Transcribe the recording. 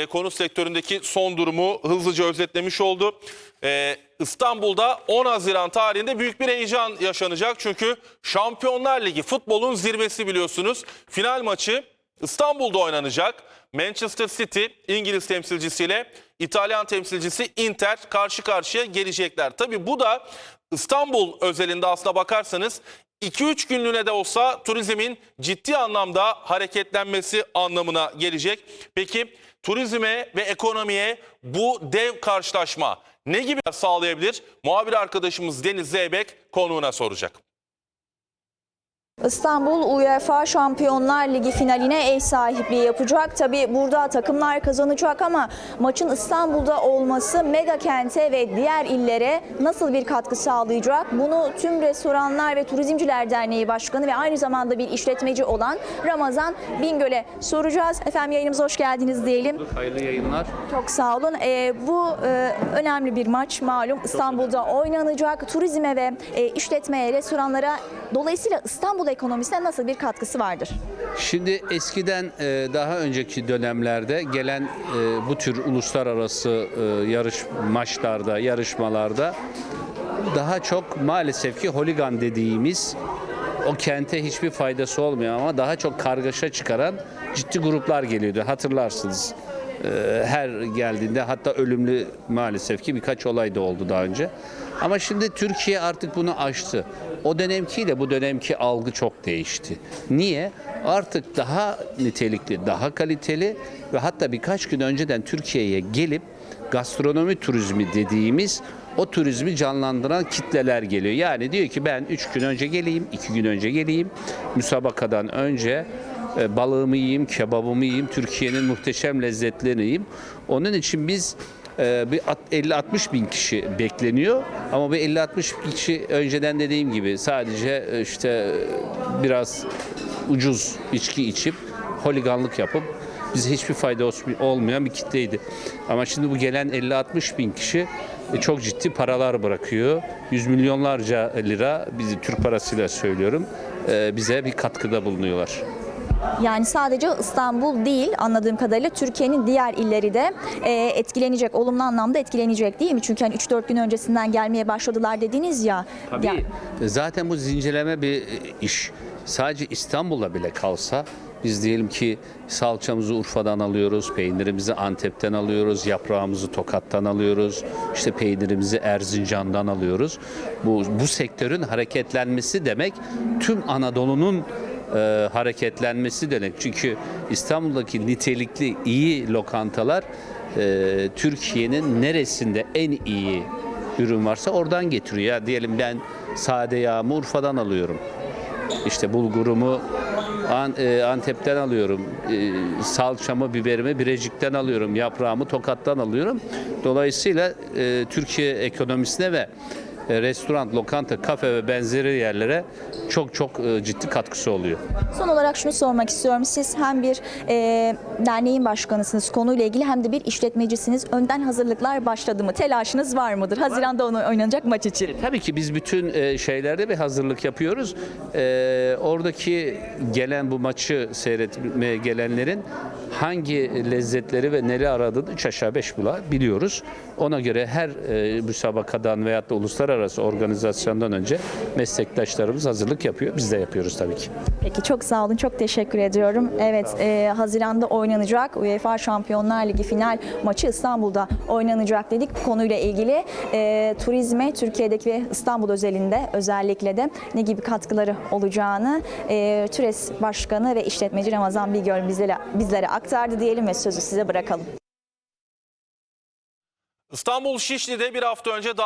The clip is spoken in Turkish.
e, konut sektöründeki son durumu hızlıca özetlemiş oldu. E, İstanbul'da 10 Haziran tarihinde büyük bir heyecan yaşanacak. Çünkü Şampiyonlar Ligi futbolun zirvesi biliyorsunuz. Final maçı İstanbul'da oynanacak. Manchester City İngiliz temsilcisiyle İtalyan temsilcisi Inter karşı karşıya gelecekler. Tabii bu da İstanbul özelinde aslına bakarsanız 2-3 günlüğüne de olsa turizmin ciddi anlamda hareketlenmesi anlamına gelecek. Peki turizme ve ekonomiye bu dev karşılaşma ne gibi sağlayabilir? Muhabir arkadaşımız Deniz Zeybek konuğuna soracak. İstanbul UEFA Şampiyonlar Ligi finaline ev sahipliği yapacak. Tabi burada takımlar kazanacak ama maçın İstanbul'da olması mega kente ve diğer illere nasıl bir katkı sağlayacak? Bunu tüm Restoranlar ve Turizmciler Derneği Başkanı ve aynı zamanda bir işletmeci olan Ramazan Bingöl'e soracağız. Efendim yayınımıza hoş geldiniz diyelim. Hayırlı yayınlar. Çok sağ olun. Ee, bu e, önemli bir maç malum İstanbul'da oynanacak. Turizme ve e, işletmeye, restoranlara dolayısıyla İstanbul ekonomisine nasıl bir katkısı vardır? Şimdi eskiden e, daha önceki dönemlerde gelen e, bu tür uluslararası e, yarış maçlarda, yarışmalarda daha çok maalesef ki holigan dediğimiz o kente hiçbir faydası olmayan ama daha çok kargaşa çıkaran ciddi gruplar geliyordu. Hatırlarsınız. E, Her geldiğinde hatta ölümlü maalesef ki birkaç olay da oldu daha önce. Ama şimdi Türkiye artık bunu aştı. O dönemkiyle bu dönemki algı çok değişti. Niye? Artık daha nitelikli, daha kaliteli ve hatta birkaç gün önceden Türkiye'ye gelip gastronomi turizmi dediğimiz o turizmi canlandıran kitleler geliyor. Yani diyor ki ben 3 gün önce geleyim, 2 gün önce geleyim. Müsabakadan önce e, balığımı yiyeyim, kebabımı yiyeyim, Türkiye'nin muhteşem lezzetlerini yiyeyim. Onun için biz e, bir at- 50-60 bin kişi bekleniyor ama bu 50-60 kişi önceden dediğim gibi sadece e, işte biraz ucuz içki içip holiganlık yapıp bize hiçbir fayda olmayan bir kitleydi. Ama şimdi bu gelen 50-60 bin kişi çok ciddi paralar bırakıyor. Yüz milyonlarca lira, bizi Türk parasıyla söylüyorum, bize bir katkıda bulunuyorlar. Yani sadece İstanbul değil anladığım kadarıyla Türkiye'nin diğer illeri de e, etkilenecek, olumlu anlamda etkilenecek değil mi? Çünkü hani 3-4 gün öncesinden gelmeye başladılar dediniz ya. Tabii. Yani- Zaten bu zincirleme bir iş. Sadece İstanbul'a bile kalsa biz diyelim ki salçamızı Urfa'dan alıyoruz, peynirimizi Antep'ten alıyoruz, yaprağımızı Tokat'tan alıyoruz, işte peynirimizi Erzincan'dan alıyoruz. Bu, bu sektörün hareketlenmesi demek tüm Anadolu'nun e, hareketlenmesi demek. Çünkü İstanbul'daki nitelikli iyi lokantalar e, Türkiye'nin neresinde en iyi ürün varsa oradan getiriyor. Ya diyelim ben sade yağımı Urfa'dan alıyorum. İşte bulgurumu e, Antep'ten alıyorum. E, salçamı, biberimi Birecik'ten alıyorum. Yaprağımı Tokat'tan alıyorum. Dolayısıyla e, Türkiye ekonomisine ve restoran, lokanta, kafe ve benzeri yerlere çok çok e, ciddi katkısı oluyor. Son olarak şunu sormak istiyorum. Siz hem bir e, derneğin başkanısınız konuyla ilgili hem de bir işletmecisiniz. Önden hazırlıklar başladı mı? Telaşınız var mıdır? Haziran'da onu oynanacak maç için. Tabii ki biz bütün e, şeylerde bir hazırlık yapıyoruz. E, oradaki gelen bu maçı seyretmeye gelenlerin hangi lezzetleri ve neleri aradığını üç aşağı beş bula biliyoruz. Ona göre her e, müsabakadan veyahut da uluslararası organizasyondan önce meslektaşlarımız hazırlık yapıyor. Biz de yapıyoruz tabii ki. Peki çok sağ olun. Çok teşekkür ediyorum. Evet e, Haziran'da oynanacak UEFA Şampiyonlar Ligi final maçı İstanbul'da oynanacak dedik. Bu konuyla ilgili e, turizme Türkiye'deki ve İstanbul özelinde özellikle de ne gibi katkıları olacağını e, TÜRES Başkanı ve işletmeci Ramazan Bigöl bizlere, bizlere aktardı diyelim ve sözü size bırakalım. İstanbul Şişli'de bir hafta önce